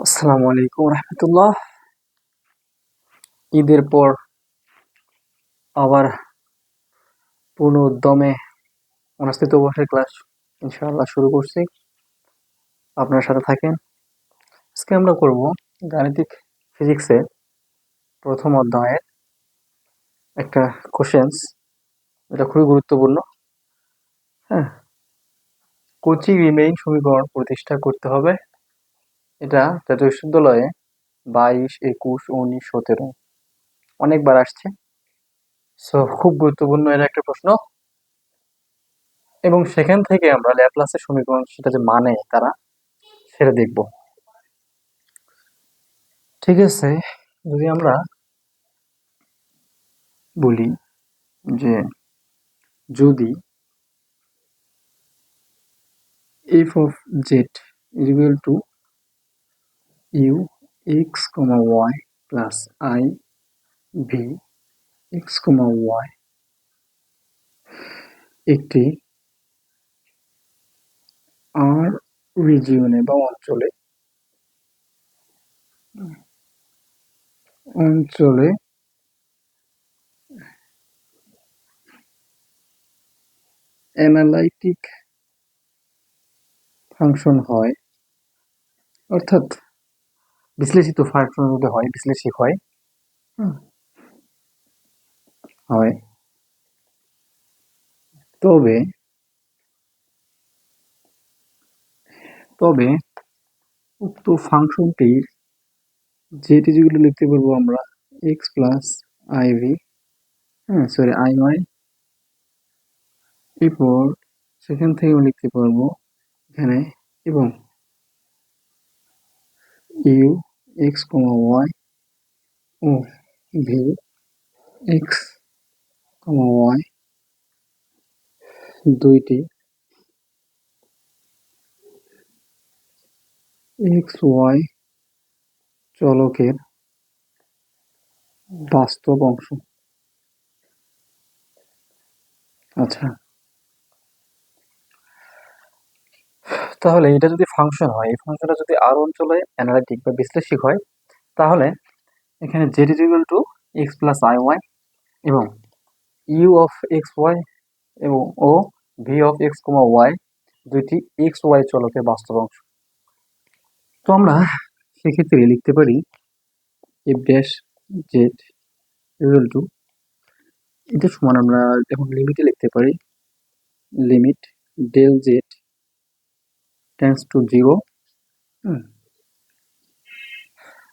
আসসালামু আলাইকুম রহমতুল্লাহ। ঈদের পর আবার পূর্ণ উদ্যমে অনুষ্ঠিত বসে ক্লাস ইনশাআল্লাহ শুরু করছি। আপনার সাথে থাকেন। আজকে আমরা করব গাণিতিক ফিজিক্সের প্রথম অধ্যায়ের একটা কোশ্চেন্স এটা খুবই গুরুত্বপূর্ণ। হ্যাঁ কোচি রিমেইন সমীকরণ প্রতিষ্ঠা করতে হবে। এটা জাতীয় বিশ্ববিদ্যালয়ে বাইশ, একুশ, উনিশ, সতেরো। অনেকবার আসছে। সো খুব গুরুত্বপূর্ণ এটা একটা প্রশ্ন। এবং সেখান থেকে আমরা ল্যাপ্লাসের সমীকরণ, সেটা যে মানে তারা, সেটা দেখব। ঠিক আছে, যদি আমরা বলি যে যদি f of z equal to u x comma y plus i v x comma y একটি আর রিজিয়নে বা অঞ্চলে অঞ্চলে অ্যানালাইটিক ফাংশন হয়, অর্থাৎ বিশ্লেষিত ফাংশন যদি হয় বিশ্লেষিক হয়। হয়। তবে তবে উক্ত ফাংশনটির যেটি যেগুলো লিখতে পারব আমরা এক্স প্লাস আইভি হ্যাঁ সরি আই ওয়াই এরপর সেখান থেকেও লিখতে পারব এখানে এবং ইউ এক্স কমা ওয়াই ও ভি এক্স কমা ওয়াই দুইটি এক্স ওয়াই চলকের বাস্তব অংশ। আচ্ছা। তাহলে এটা যদি ফাংশন হয়, এই ফাংশনটা যদি আর অঞ্চলে অ্যানালাইটিক বা বিশ্লেষিক হয়, তাহলে এখানে z is equal to x plus i y এবং ইউ অফ এক্স ওয়াই এবং ও v of x comma y দুইটি এক্স ওয়াই চলকের বাস্তব অংশ। তো আমরা সেক্ষেত্রে লিখতে পারি f dash z equal to এটা সমান আমরা এখন লিমিটে লিখতে পারি limit del z tends to zero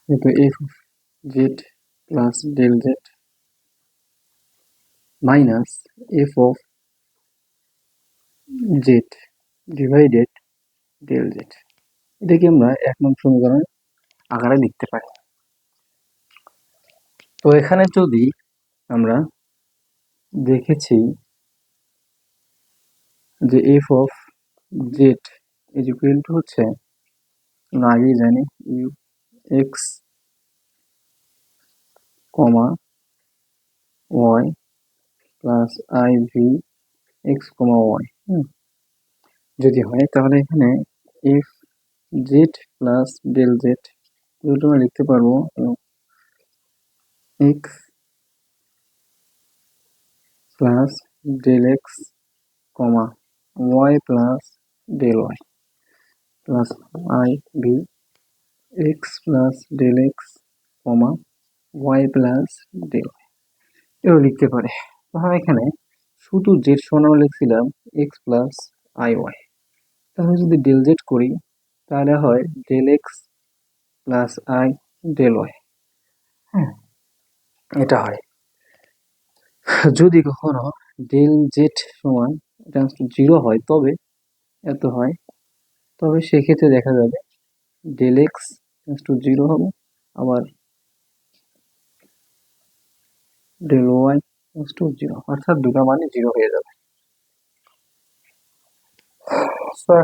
যেহেতু f z plus del z minus f of z divided del z এটাকে আমরা এক নং সমীকরণ আকারে লিখতে পারি। তো এখানে যদি আমরা দেখেছি যে F of Z is equal to হচ্ছে আমরা আগেই জানি U X comma Y plus I V X comma Y যদি হয় তাহলে এখানে F Z plus del Z দুটো আমরা লিখতে পারব X plus del X comma Y plus del Y plus I V X plus del X comma Y plus del এও লিখতে পারে। তাহলে এখানে শুধু জেড সমান আমরা লিখছিলাম এক্স প্লাস আই ওয়াই তাহলে যদি ডেল জেড করি, তাহলে হয় del x plus i del y হ্যাঁ এটা হয়। যদি কখনো ডেল জেড সমান জিরো হয়, তবে এত হয় তবে সেক্ষেত্রে দেখা যাবে ডেল এক্স টু জিরো হবে। আবার ডেল ওয়াই টু জিরো অর্থাৎ দুটো মানে জিরো হয়ে যাবে।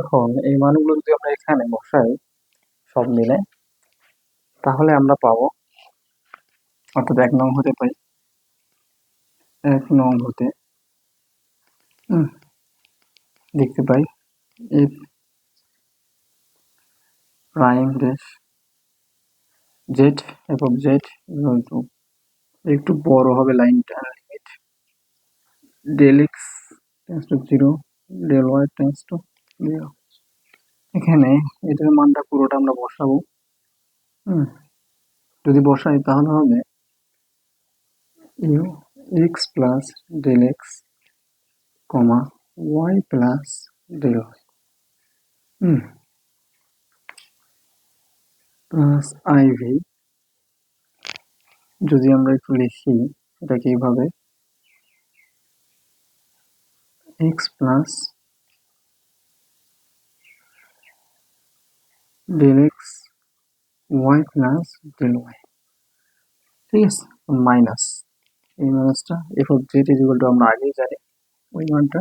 এখন এই মানগুলো যদি আমরা এখানে বসাই সব মিলে, তাহলে আমরা পাবো, অর্থাৎ এক নং হতে পাই এক নং হতে দেখতে পাই f prime dash z of z equal to. একটু বড় হবে লাইনটা limit del x tends to zero del y tends to zero এখানে এটার মানটা পুরোটা আমরা বসাবো। হুম, যদি বসাই তাহলে হবে u x plus del x comma y plus del y hmm. Plus i v যদি আমরা একটু লিখি এটাকে এইভাবে x plus del x y plus del y ঠিক আছে? মাইনাস এই মাইনাসটা f of z is equal to আমরা আগেই জানি। ওই মানটা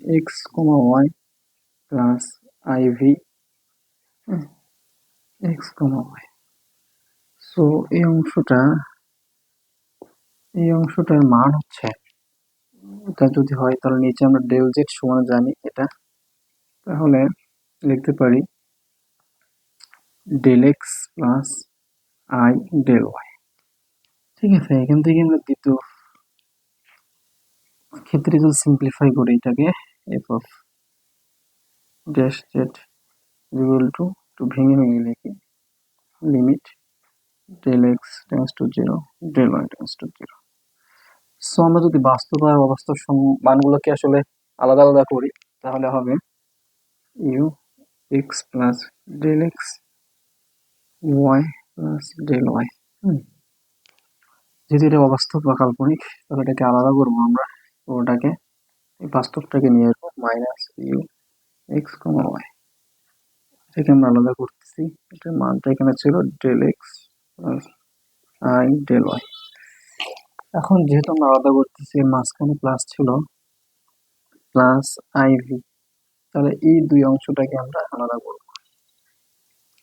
x comma y plus i v x comma y so এই অংশটা, এই অংশটার মান হচ্ছে, এটা যদি হয়, তাহলে নিচে আমরা ডেল জেড সমান জানি এটা। তাহলে লিখতে পারি del x plus i del y ঠিক আছে, এখান থেকে আমরা দ্বিতীয় ক্ষেত্রে যদি সিম্পলিফাই করি এটাকে f of dash z equal to একটু ভেঙে ভেঙে লিখি। Limit del x tends to zero del y tends to zero so আমরা যদি বাস্তব আর অবাস্তব মানগুলোকে আসলে আলাদা আলাদা করি, তাহলে হবে u x plus del x y plus del y যেহেতু এটা অবাস্তব বা কাল্পনিক তাহলে এটাকে আলাদা করব আমরা। ওটাকে, এই বাস্তবটাকে নিয়ে আসব minus u x comma y এটাকে আমরা আলাদা করতেছি। এটার মানটা এখানে ছিল del x i del y এখন যেহেতু আমরা আলাদা করতেছি মাঝখানে প্লাস ছিল প্লাস আইভি তাহলে এই দুই অংশটাকে আমরা আলাদা করব।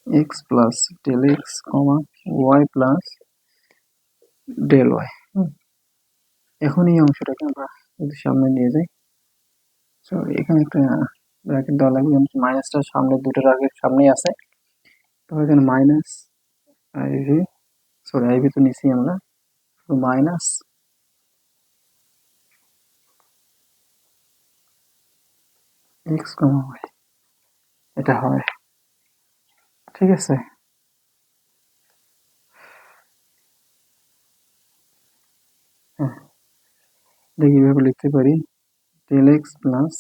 X plus del x comma y plus del y এখন এই অংশটাকে আমরা যদি সামনে নিয়ে যাই সরি এখানে একটা ব্র্যাকেট দেওয়া লাগবে মাইনাসটা সামনে, দুটোর আগে সামনেই আছে। তাহলে এখানে মাইনাস আইভি সরি আইভি তো নিছি আমরা। শুধু মাইনাস এক্স কমা ওয়াই এটা হয়। ঠিক আছে? হ্যাঁ। এটা কীভাবে লিখতে পারি। Del x plus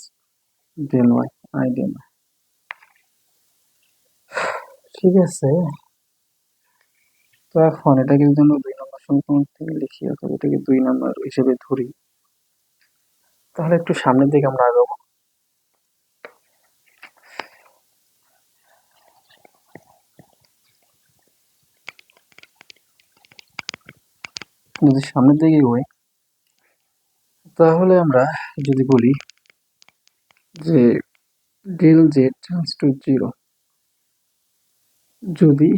del y i del ঠিক আছে। তো এখন এটাকে যদি আমরা দুই নম্বর সমীকরণ থেকে লিখি অথবা এটাকে দুই নম্বর হিসেবে ধরি, তাহলে একটু সামনের দিকে আমরা আগাবো। যদি সামনের দিকে হই তাহলে আমরা যদি বলি যে del z tends to zero যদি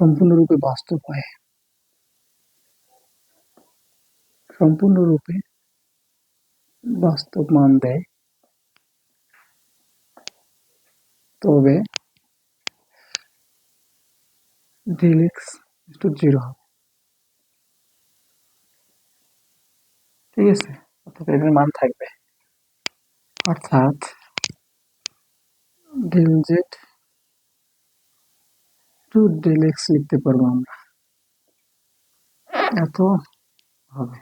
সম্পূর্ণরূপে বাস্তব হয়, সম্পূর্ণরূপে বাস্তব মান দেয়, তবে ডেল এক্স টু জিরো হবে। ঠিক আছে? অর্থাৎ এটার মান থাকবে। অর্থাৎ del z to del x লিখতে পারব আমরা। এত হবে।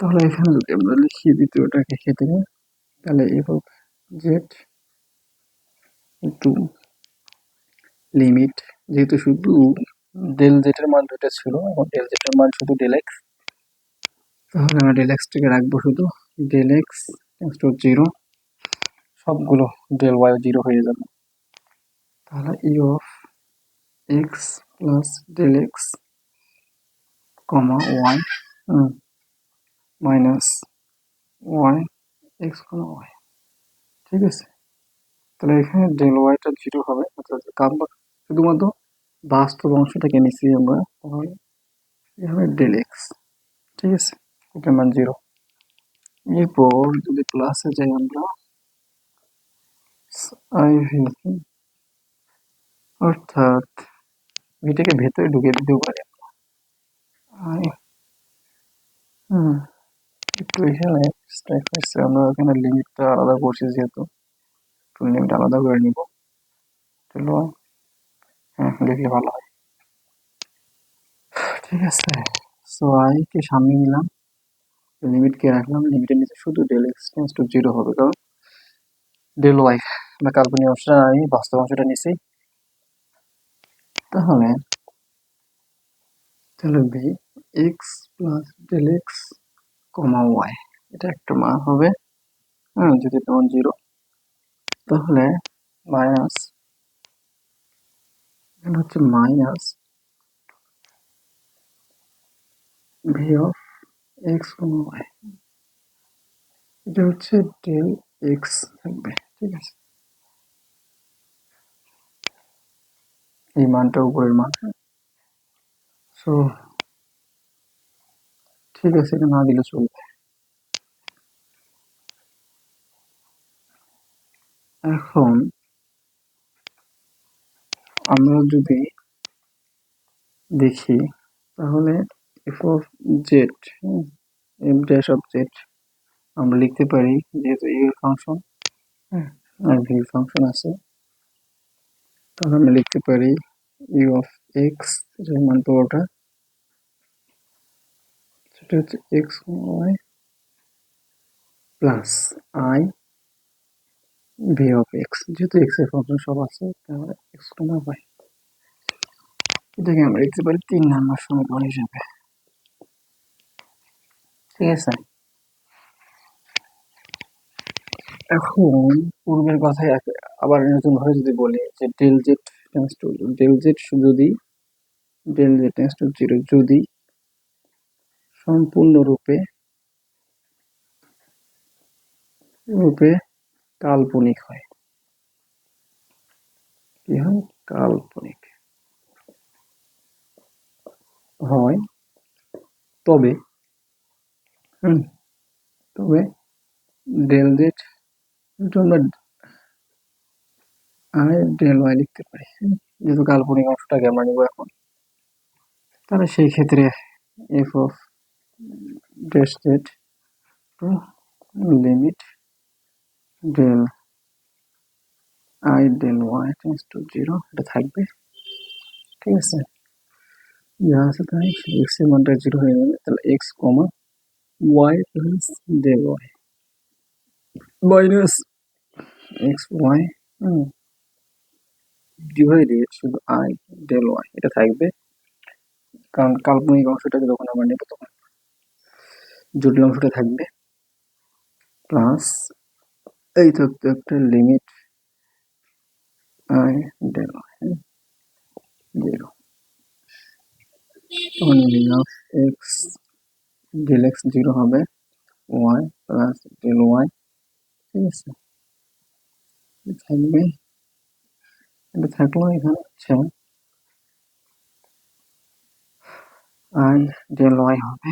তাহলে এখানে যদি আমরা লিখি দ্বিতীয়টাকে ক্ষেত্রে তাহলে f of z to limit যেহেতু শুধু ডেল জেটের মান দুটো ছিল এবং ডেল জেটের মান শুধু ডেল এক্স তাহলে আমরা ডেল এক্সটাকে রাখব শুধু ডেল এক্স টু জিরো সবগুলো ডেল ওয়াই জিরো হয়ে যাবে। তাহলে e of x plus del x comma y minus y x comma y ঠিক আছে? তাহলে এখানে ডেল ওয়াইটা জিরো হবে, অর্থাৎ আমরা শুধুমাত্র বাস্তব অংশটাকে নিচ্ছি আমরা, তাহলে এখানে ডেল এক্স ঠিক আছে? এটার মান জিরো এরপর যদি প্লাসে যাই আমরা আই ভি অর্থাৎ ভিটাকে ভেতরে ঢুকিয়ে দিতেও পারি আই একটু এখানে স্ট্রাইক হয়েছে, আমরা এখানে লিমিটটা আলাদা করছি যেহেতু, একটু লিমিট আলাদা করে নিব। চলো হ্যাঁ দেখলে ভালো হয়। ঠিক আছে সো আই কে সামনে নিলাম। লিমিট কে রাখলাম? লিমিটের নিচে শুধু del x tends to zero হবে, কারণ ডেল ওয়াই আমরা কাল্পনিক অংশটা আমি বাস্তব অংশটা নিছি। তাহলে তাহলে b x plus del x comma y এটা একটা মান হবে হ্যাঁ যদি তেমন জিরো তাহলে মাইনাস এখানে হচ্ছে minus v of x comma y এটা হচ্ছে ডেল এক্স থাকবে, ঠিক আছে? এই মানটা উপরের মান। সো ঠিক আছে, এটা না দিলে চলবে। এখন, আমরা যদি দেখি, তাহলে f of z f dash of z আমরা লিখতে পারি যেহেতু ইউ ফাংশন আর ভি ফাংশন আছে তাহলে আমরা লিখতে পারি ইউ অফ এক্স মান পুরোটা সেটা হচ্ছে x y plus i v of x যেহেতু এক্সের ফাংশন সব আছে তাহলে এক্স কমা ওয়াই এটাকে আমরা লিখতে পারি তিন নাম্বার সমীকরণ হিসেবে। ঠিক আছে? এখন পূর্বের এক- আবার নতুন ভাবে যদি বলি যে del z tends to del z যদি del z tends to zero যদি সম্পূর্ণরূপে, রূপে কাল্পনিক হয়। কি হয়? কাল্পনিক হয়। তবে তবে ডেল জেড আমরা আই ডেল ওয়াই লিখতে পারি হুম, যেহেতু কাল্পনিক অংশটাকে আমরা নিব এখন তাহলে সেই ক্ষেত্রে f of dash z to limit del i del y tends to zero এটা থাকবে ঠিক আছে যা আছে তাই এক্সের মানটা জিরো হয়ে যাবে তাহলে x comma y plus del y minus x y divided শুধু আই ডেল ওয়াই এটা থাকবে। কারণ কাল্পনিক অংশটাকে যখন আমরা নেব তখন জটিল অংশটা থাকবে। প্লাস এই থাকতো একটা limit i del y zero তখন এক্স ডেল এক্স জিরো হবে ওয়াই প্লাস ডেল ওয়াই ঠিক আছে? থাকবে, এটা থাকল এখানে হচ্ছে আই ডেল ওয়াই হবে।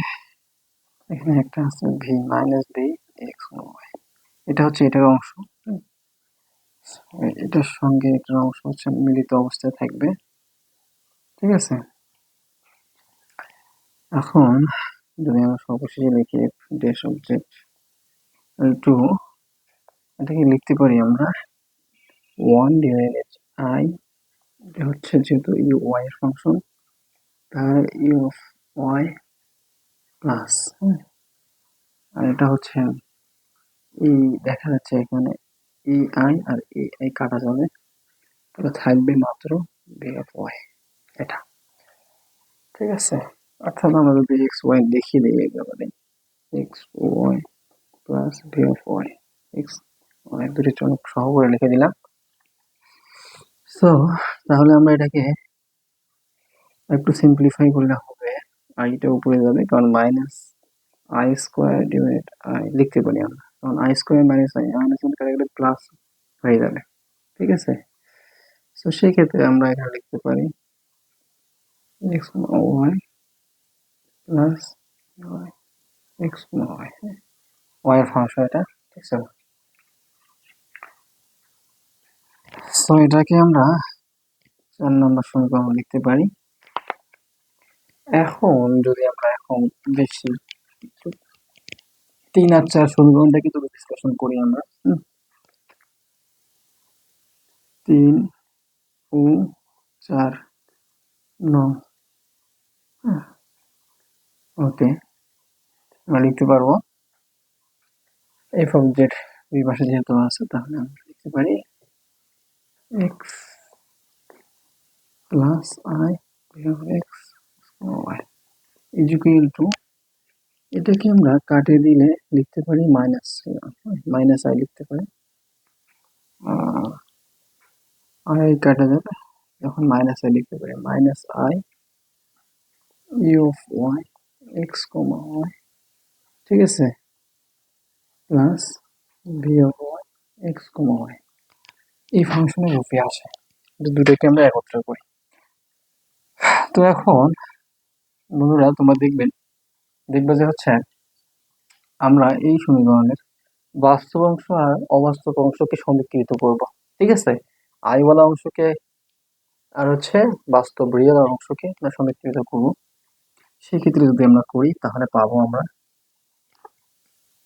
এখানে একটা আছে v minus v x y এটা হচ্ছে এটার অংশ এটার সঙ্গে এটার অংশ হচ্ছে মিলিত অবস্থায় থাকবে, ঠিক আছে? এখন যদি আমরা সর্বশেষে লিখি ড্যাশ অবজেক্ট টু এটাকে লিখতে পারি আমরা। ওয়ান ডিভাইডেড আই এটা হচ্ছে যেহেতু ইউ ওয়াই এর ফাংশন তার ইউ অফ ওয়াই প্লাস আর এটা হচ্ছে এই দেখা যাচ্ছে এখানে E I R A I কাটা যাবে। তাহলে থাকবে মাত্র বি অফ ওয়াই এটা। ঠিক আছে? অর্থাৎ আমরা যদি এক্স ওয়াই দেখিয়ে দিই একেবারে x y plus v of y x y দুটি চলক সহ করে লিখে দিলাম সো তাহলে আমরা এটাকে একটু সিম্পলিফাই করলে হবে আইটা উপরে যাবে কারণ minus i square divide i লিখতে পারি আমরা কারণ i square minus i minus correctly plus হয়ে যাবে ঠিক আছে সো সেই ক্ষেত্রে আমরা এখানে লিখতে পারি x y plus y x y y function এটা ঠিক আছে সো এটাকে আমরা চার নম্বর সমীকরণ লিখতে পারি। এখন যদি আমরা এখন দেখি তিন আর চার সমীকরণটা কিন্তু ডিসকাশন করি আমরা। তিন ও চার, ন। ওকে আমরা লিখতে পারব এফ অফ জেড দুই পাশে যেহেতু আছে তাহলে আমরা লিখতে পারি x plus i x y is equal to এটাকে আমরা কাটে দিলে লিখতে পারি মাইনাস মাইনাস আই লিখতে পারি। আই কাটা যাবে। যখন মাইনাস আই লিখতে পারি। Minus i u of y x comma y ঠিক আছে? Plus v y x comma y এই ফাংশনের রূপে আসে। দুটোকে আমরা একত্র করি। তো এখন বন্ধুরা তোমরা দেখবেন দেখবে যে হচ্ছে আমরা এই সমীকরণের বাস্তব অংশ আর অবাস্তব অংশকে সমীকৃত করব। ঠিক আছে? আইওয়ালা অংশকে আর হচ্ছে বাস্তব রিয়েল অংশকে আমরা সমীকৃত করব। সেক্ষেত্রে যদি আমরা করি, তাহলে পাবো আমরা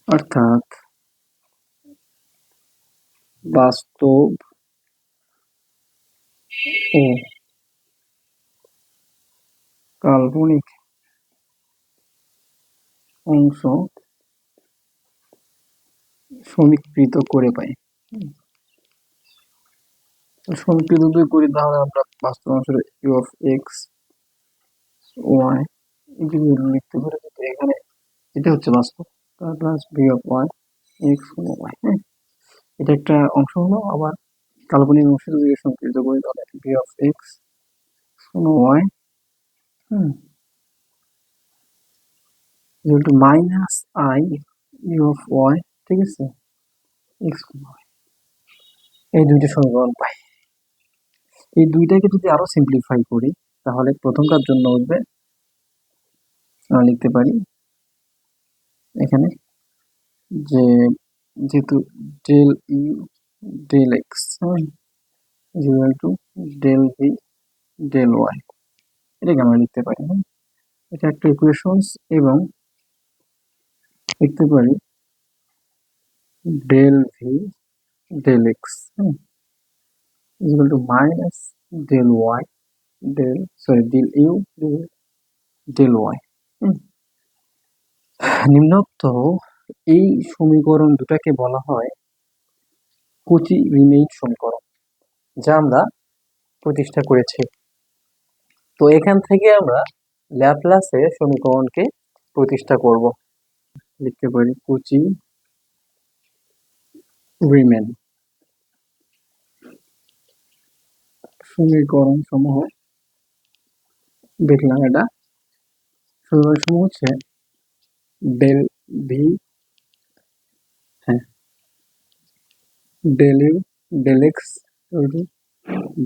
অর্থাৎ বাস্তব ও কাল্পনিক অংশ সমীকৃত করে পাই। সমীকৃত যদি করি, তাহলে আমরা বাস্তব অংশের ইউ অফ এক্স ওয়াই যদি লিখতে পারি তো এখানে এটা হচ্ছে বাস্তব। তার plus b of y x y হ্যাঁ এটা একটা অংশ হলো, আবার কাল্পনিক অংশ যদি সংকৃত করি তাহলে b of x y hmm. To minus i u of y ঠিক আছে? এক্স ওয়াই এই দুইটা সমীকরণ পাই। এই দুইটাকে যদি আরও সিম্পলিফাই করি, তাহলে প্রথমটার জন্য উঠবে লিখতে পারি এখানে যে যেহেতু del u del x equal to del v del y এটাকে আমরা লিখতে পারি হ্যাঁ? এটা একটা ইকুয়েশনস এবং লিখতে পারি ডেল ভি ডেল এক্স হ্যাঁ? Equal to minus del y del sorry del u del y নিম্নোক্ত এই সমীকরণ দুটাকে বলা হয় কোচি রিমেইন সমীকরণ, যা আমরা প্রতিষ্ঠা করেছি। তো এখান থেকে আমরা ল্যাপ্লাসের সমীকরণকে প্রতিষ্ঠা করব। লিখতে পারি কোচি রিমেন। সমীকরণ সমূহ দেখলাম এটা। সমূহ হচ্ছে ডেল ভি হ্যাঁ del u del x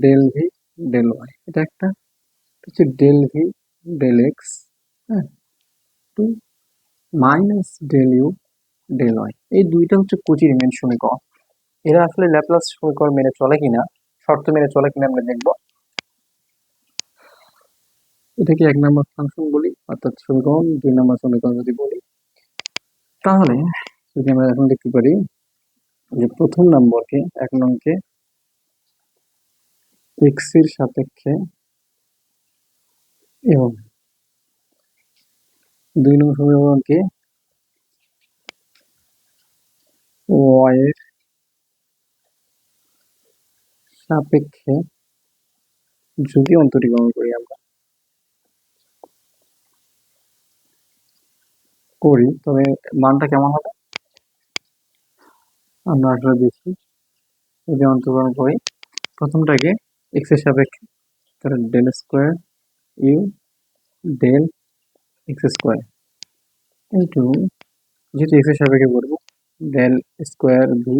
del v del y, এটা একটা, হচ্ছে ডেল ভি ডেল এক্স হ্যাঁ to minus del u, del y, এই দুইটা হচ্ছে কোচি রিমেন সমীকরণ। এরা আসলে ল্যাপ্লাস সমীকরণ মেনে চলে কিনা, শর্ত মেনে চলে কিনা আমরা দেখব। এটাকে এক নম্বর ফাংশন বলি? অর্থাৎ সমীকরণ দুই নম্বর সমীকরণ যদি বলি, তাহলে যদি আমরা এখন দেখতে পারি যে প্রথম নম্বরকে, এক নম্বরকে এক্স সাপেক্ষে এবং দুই নম্বর সমীকরণকে ওয়াই এর সাপেক্ষে যদি অন্তরীকরণ করি আমরা। করি, তবে মানটা কেমন হবে? আমরা আসলে দেখি যদি অন্তর্গ্রহণ করি। প্রথমটাকে এক্সের সাপেক্ষে, তাহলে del square u del x square into যেহেতু এক্সের সাপেক্ষে করব del square v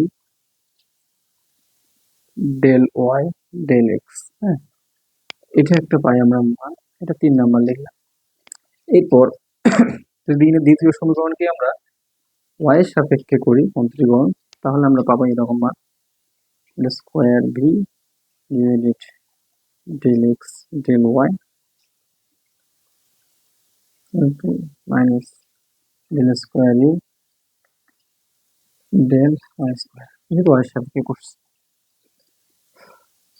del y del x হ্যাঁ? এটা একটা পাই আমরা মান, এটা তিন নাম্বার লিখলাম। এরপর যদি দ্বিতীয় সমীকরণকে আমরা ওয়াই এর সাপেক্ষে করি অন্তরীকরণ তাহলে আমরা পাবো এরকম মান। Square v divided del x del y minus del square u del y square যেহেতু ওয়াই সাথে কি করছি।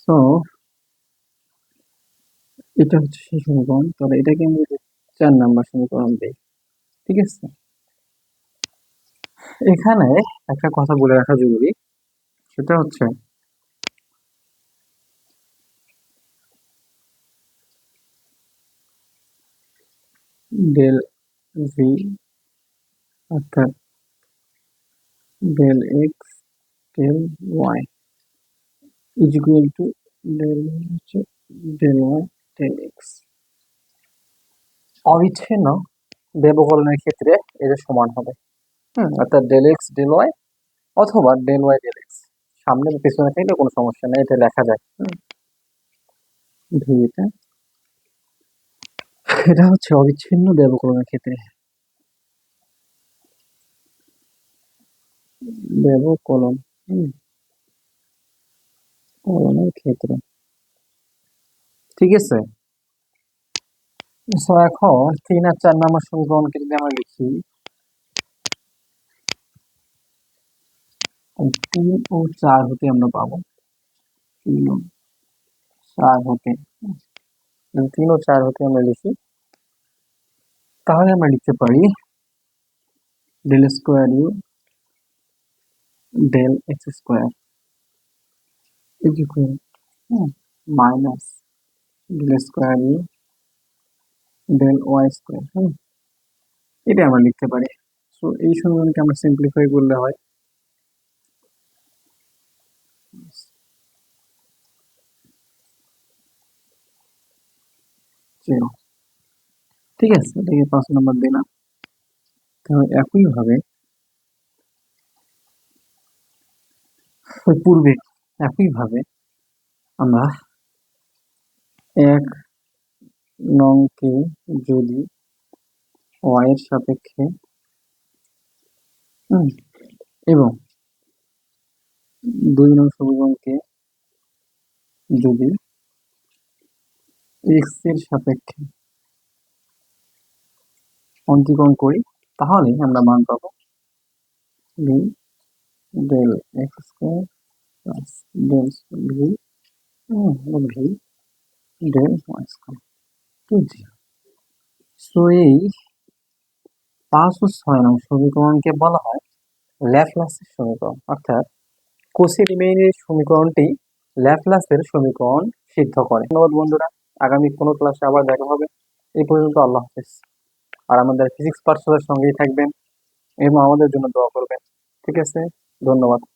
সো এটা হচ্ছে সেই সমীকরণ। তাহলে এটাকে আমি চার নাম্বার সমীকরণ দিই ঠিক আছে? এখানে একটা কথা বলে রাখা জরুরি। সেটা হচ্ছে ডেল ভি অর্থাৎ del x del y is equal to del হচ্ছে ডেল ওয়াই ডেল এক্স অবিচ্ছিন্ন ব্যবকলনের ক্ষেত্রে এটা সমান হবে। হুম, অর্থাৎ ডেল এক্স ডেল ওয়াই অথবা ডেল ওয়াই ডেল এক্স সামনে পেছনে থাকলে কোনো সমস্যা নেই, এটা লেখা যায়। হুম। এটা। হচ্ছে অবিচ্ছিন্ন ব্যবকলনের ক্ষেত্রে। ব্যবকলন কলনের ক্ষেত্রে। ঠিক আছে? সো এখন তিন আর চার নম্বর সমীকরণকে যদি আমরা লিখি তিন ও চার হতে আমরা পাবো তিন ও চার হতে যদি তিন ও চার হতে আমরা লিখি তাহলে আমরা লিখতে পারি del square u del x square is equal minus del square u del y square hmm? এটা আমরা লিখতে পারি। সো এই সমীকরণকে আমরা সিম্পলিফাই করলে হয়। ঠিক আছে, এটাকে পাঁচ নম্বর দিলাম। তাহলে একইভাবে পূর্বে একইভাবে আমরা এক নংকে যদি ওয়াই এর সাপেক্ষে এবং দুই নং সমীকরণকে যদি এক্সের সাপেক্ষে অন্তরীকরণ করি, তাহলে আমরা মান পাবো v del x square plus del v v del y square to zero so এই পাঁচ ও ছয় নং সমীকরণকে বলা হয় ল্যাপ্লাসের সমীকরণ। অর্থাৎ কোসি রিমেইনের সমীকরণটি ল্যাপ্লাসের সমীকরণ সিদ্ধ করে। ধন্যবাদ বন্ধুরা। আগামী কোনো ক্লাসে আবার দেখা হবে। এই পর্যন্ত আল্লাহ হাফেজ। আর আমাদের ফিজিক্স পার্সনের সঙ্গেই থাকবেন এবং আমাদের জন্য দোয়া করবেন। ঠিক আছে? ধন্যবাদ।